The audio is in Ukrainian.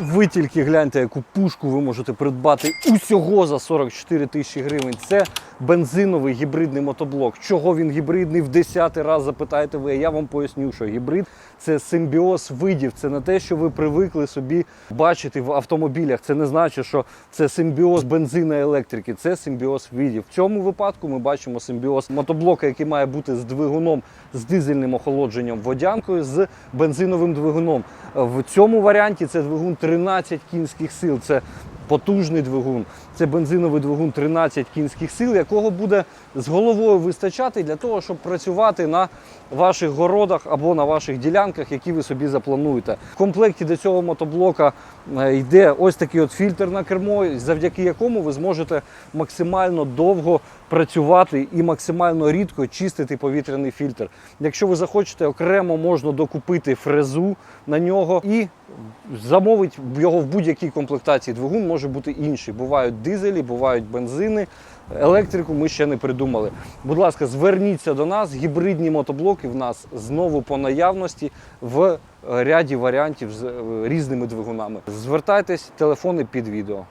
Ви тільки гляньте, яку пушку ви можете придбати усього за 44 тисячі гривень. Це бензиновий гібридний мотоблок. Чого він гібридний? В десятий раз запитаєте ви. Я вам поясню, що гібрид це симбіоз видів. Це не те, що ви привикли собі бачити в автомобілях. Це не значить, що це симбіоз бензина і електрики. Це симбіоз видів. В цьому випадку ми бачимо симбіоз мотоблока, який має бути з двигуном з дизельним охолодженням водянкою з бензиновим двигуном. В цьому варіанті це двигун 13 кінських сил. Це потужний двигун. Це бензиновий двигун 13 кінських сил, якого буде з головою вистачати для того, щоб працювати на ваших городах або на ваших ділянках, які ви собі заплануєте. В комплекті до цього мотоблока е, йде ось такий от фільтр на кермо, завдяки якому ви зможете максимально довго працювати і максимально рідко чистити повітряний фільтр. Якщо ви захочете, окремо можна докупити фрезу на нього і замовить його в будь-якій комплектації. Двигун може бути інший. Бувають дизелі, бувають бензини. Електрику ми ще не придумали. Будь ласка, зверніться до нас. Гібридні мотоблоки в нас знову по наявності в ряді варіантів з е, різними двигунами. Звертайтесь, телефони під відео.